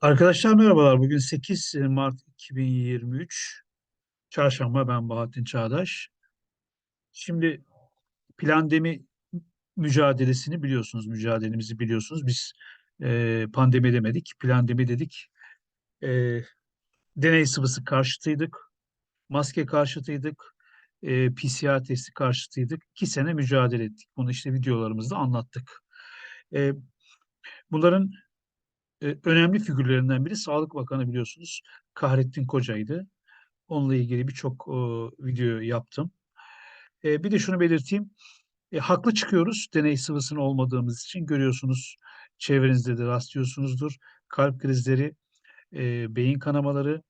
Arkadaşlar merhabalar. Bugün 8 Mart 2023. Çarşamba ben Bahattin Çağdaş. Şimdi plandemi mücadelesini biliyorsunuz, mücadelemizi biliyorsunuz. Biz e, pandemi demedik, plandemi dedik. E, deney sıvısı karşıtıydık, maske karşıtıydık, e, PCR testi karşıtıydık. İki sene mücadele ettik. Bunu işte videolarımızda anlattık. E, bunların e, önemli figürlerinden biri Sağlık Bakanı biliyorsunuz Kahrettin Koca'ydı. Onunla ilgili birçok e, video yaptım. E, bir de şunu belirteyim. E, haklı çıkıyoruz deney sıvısını olmadığımız için. Görüyorsunuz çevrenizde de rastlıyorsunuzdur. Kalp krizleri, e, beyin kanamaları,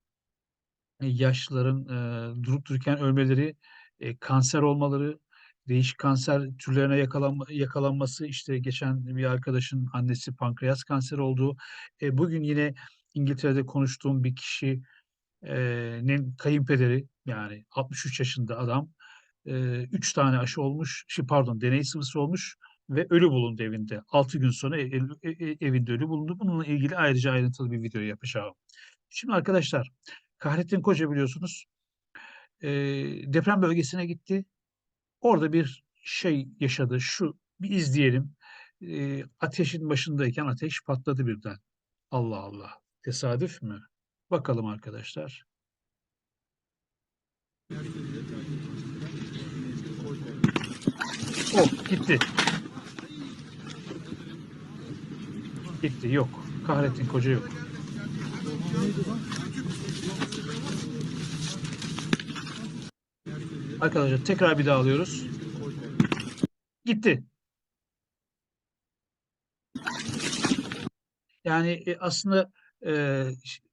e, yaşlıların e, durup dururken ölmeleri, e, kanser olmaları, değişik kanser türlerine yakalanma, yakalanması, işte geçen bir arkadaşın annesi pankreas kanseri olduğu, e, bugün yine İngiltere'de konuştuğum bir kişinin kayınpederi yani 63 yaşında adam, e, 3 tane aşı olmuş, şey pardon deney sıvısı olmuş ve ölü bulundu evinde. 6 gün sonra ev, evinde ölü bulundu. Bununla ilgili ayrıca ayrıntılı bir video yapacağım. Şimdi arkadaşlar, Kahrettin Koca biliyorsunuz e, deprem bölgesine gitti. Orada bir şey yaşadı. Şu bir izleyelim. E, ateşin başındayken ateş patladı birden. Allah Allah. Tesadüf mü? Bakalım arkadaşlar. Oh gitti. Gitti yok. Kahrettin Koca yok. Arkadaşlar tekrar bir daha alıyoruz. Gitti. Yani e, aslında e,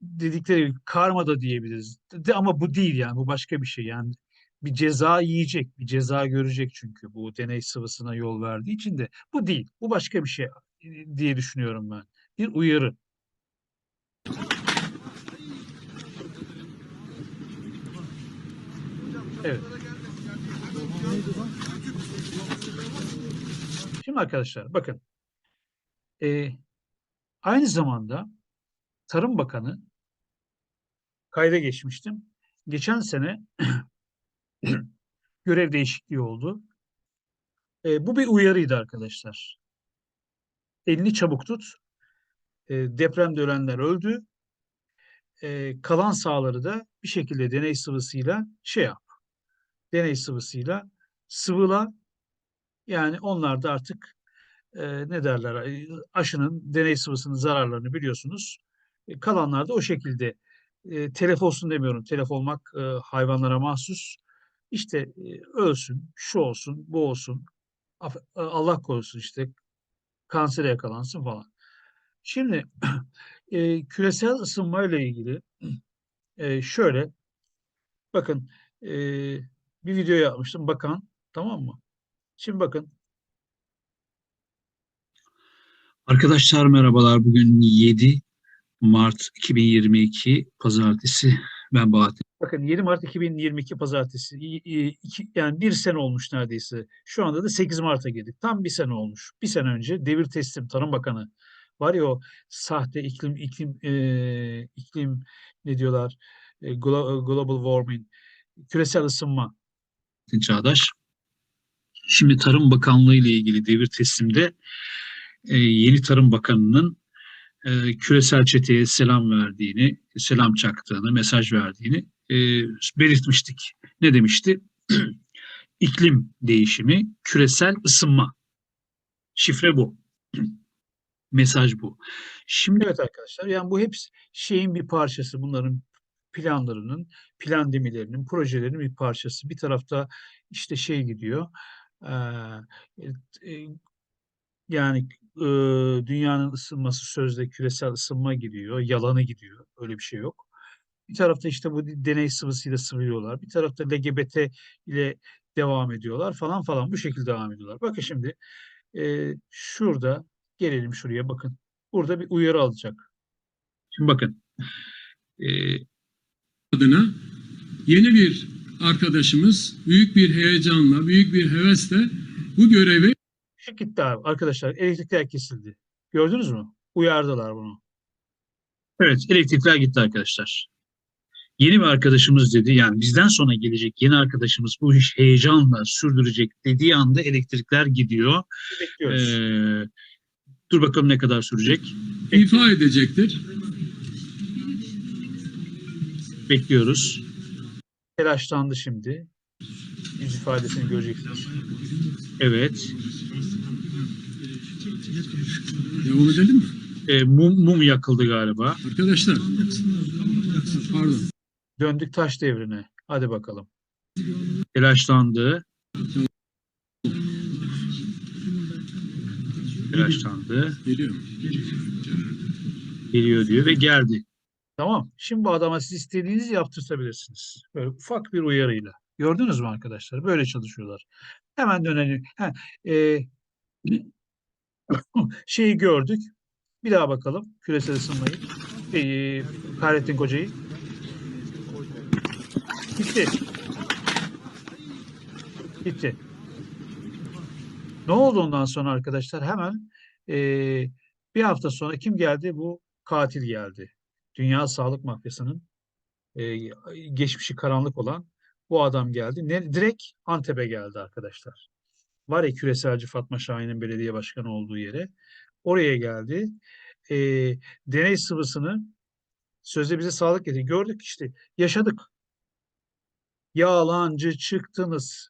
dedikleri karma da diyebiliriz. De, ama bu değil yani bu başka bir şey. Yani bir ceza yiyecek, bir ceza görecek çünkü bu deney sıvısına yol verdiği için de bu değil. Bu başka bir şey e, diye düşünüyorum ben. Bir uyarı. Evet. Şimdi arkadaşlar bakın. E, aynı zamanda Tarım Bakanı kayda geçmiştim. Geçen sene görev değişikliği oldu. E, bu bir uyarıydı arkadaşlar. Elini çabuk tut. E, depremde ölenler öldü. E, kalan sahaları da bir şekilde deney sıvısıyla şey yap. Deney sıvısıyla sıvıla yani onlar da artık e, ne derler aşının deney sıvısının zararlarını biliyorsunuz. E, kalanlar da o şekilde e, telef olsun demiyorum. Telef olmak e, hayvanlara mahsus. İşte e, ölsün, şu olsun, bu olsun. Af- e, Allah korusun işte kansere yakalansın falan. Şimdi e, küresel ısınma ile ilgili e, şöyle bakın e, bir video yapmıştım bakan tamam mı? Şimdi bakın Arkadaşlar merhabalar. Bugün 7 Mart 2022 Pazartesi. Ben Bahattin. Bakın 7 Mart 2022 Pazartesi. Yani bir sene olmuş neredeyse. Şu anda da 8 Mart'a girdik. Tam bir sene olmuş. Bir sene önce devir teslim Tarım Bakanı var ya o sahte iklim iklim e, iklim ne diyorlar E, glo- global warming küresel ısınma Çağdaş. Şimdi Tarım Bakanlığı ile ilgili devir teslimde e, yeni Tarım Bakanı'nın e, küresel çeteye selam verdiğini, selam çaktığını, mesaj verdiğini e, belirtmiştik. Ne demişti? İklim değişimi, küresel ısınma. Şifre bu. Mesaj bu. Şimdi Evet arkadaşlar yani bu hepsi şeyin bir parçası bunların planlarının, plandemilerinin, projelerinin bir parçası. Bir tarafta işte şey gidiyor yani e, dünyanın ısınması sözde küresel ısınma gidiyor, yalanı gidiyor. Öyle bir şey yok. Bir tarafta işte bu deney sıvısıyla sıvıyorlar. Bir tarafta LGBT ile devam ediyorlar falan falan bu şekilde devam ediyorlar. Bakın şimdi e, şurada gelelim şuraya bakın. Burada bir uyarı alacak. Şimdi bakın. e, adına yeni bir arkadaşımız büyük bir heyecanla, büyük bir hevesle bu görevi Işık gitti abi. Arkadaşlar elektrikler kesildi. Gördünüz mü? Uyardılar bunu. Evet, elektrikler gitti arkadaşlar. Yeni bir arkadaşımız dedi, yani bizden sonra gelecek yeni arkadaşımız bu iş heyecanla sürdürecek dediği anda elektrikler gidiyor. Bekliyoruz. Ee, dur bakalım ne kadar sürecek. İfa edecektir. Bekliyoruz. Telaşlandı şimdi. Yüz ifadesini göreceksiniz. Evet. Devam edelim mi? Ee, mum, mum yakıldı galiba. Arkadaşlar. Pardon. Döndük taş devrine. Hadi bakalım. Telaşlandı. Telaşlandı. Geliyor. Geliyor diyor ve geldi. Tamam. Şimdi bu adama siz istediğinizi yaptırtabilirsiniz. Böyle ufak bir uyarıyla. Gördünüz mü arkadaşlar? Böyle çalışıyorlar. Hemen dönelim. Ha, e, şeyi gördük. Bir daha bakalım. Küresel ısınmayı. E, Fahrettin Koca'yı. Bitti. Bitti. Ne oldu ondan sonra arkadaşlar? Hemen e, bir hafta sonra kim geldi? Bu katil geldi. Dünya Sağlık Mafyası'nın e, geçmişi karanlık olan bu adam geldi. Ne, direkt Antep'e geldi arkadaşlar. Var ya küreselci Fatma Şahin'in belediye başkanı olduğu yere. Oraya geldi. E, deney sıvısını sözde bize sağlık getirdi. Gördük işte yaşadık. Yalancı çıktınız.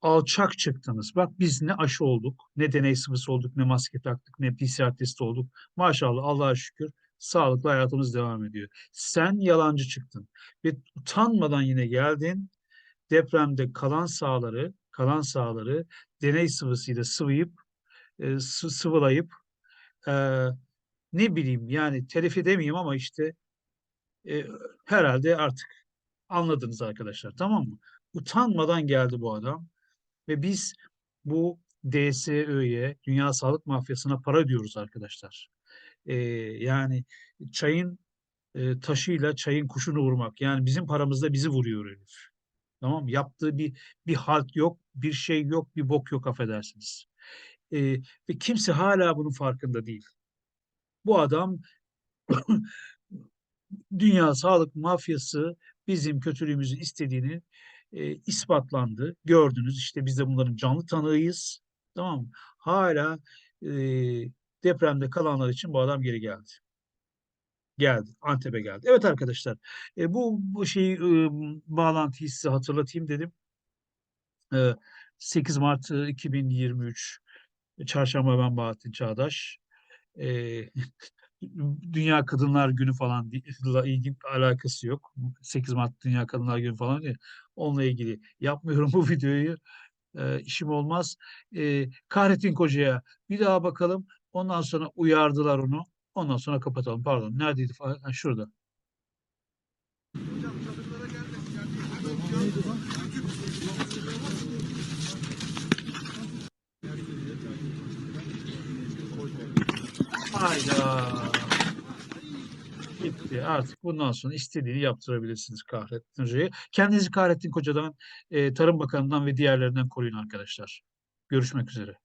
Alçak çıktınız. Bak biz ne aşı olduk, ne deney sıvısı olduk, ne maske taktık, ne PCR testi olduk. Maşallah Allah'a şükür sağlıklı hayatımız devam ediyor. Sen yalancı çıktın ve utanmadan yine geldin. Depremde kalan sahaları, kalan sahaları deney sıvısıyla sıvayıp, e, sı- sıvılayıp e, ne bileyim yani telif edemeyeyim ama işte e, herhalde artık anladınız arkadaşlar tamam mı? Utanmadan geldi bu adam ve biz bu DSÖ'ye, Dünya Sağlık Mafyası'na para diyoruz arkadaşlar. Ee, yani çayın e, taşıyla çayın kuşunu vurmak. Yani bizim paramızla bizi vuruyor herif. Tamam? Yaptığı bir bir halt yok, bir şey yok, bir bok yok affedersiniz. Ee, ve kimse hala bunun farkında değil. Bu adam Dünya Sağlık Mafyası bizim kötülüğümüzü istediğini e, ispatlandı. Gördünüz işte biz de bunların canlı tanığıyız. Tamam mı? Hala e, depremde kalanlar için bu adam geri geldi. Geldi. Antep'e geldi. Evet arkadaşlar. E, bu, bu şeyi e, bağlantıyı size hatırlatayım dedim. E, 8 Mart e, 2023 Çarşamba ben Bahattin Çağdaş. E, Dünya Kadınlar Günü falan ilgili alakası yok. 8 Mart Dünya Kadınlar Günü falan değil. Onunla ilgili yapmıyorum bu videoyu. E, işim olmaz. E, Kahrettin Koca'ya bir daha bakalım. Ondan sonra uyardılar onu. Ondan sonra kapatalım. Pardon. Neredeydi? Ha, şurada. Hayda. Gitti. Artık bundan sonra istediğini yaptırabilirsiniz Kahrettin Hoca'ya. Kendinizi Kahrettin Koca'dan, Tarım Bakanı'ndan ve diğerlerinden koruyun arkadaşlar. Görüşmek üzere.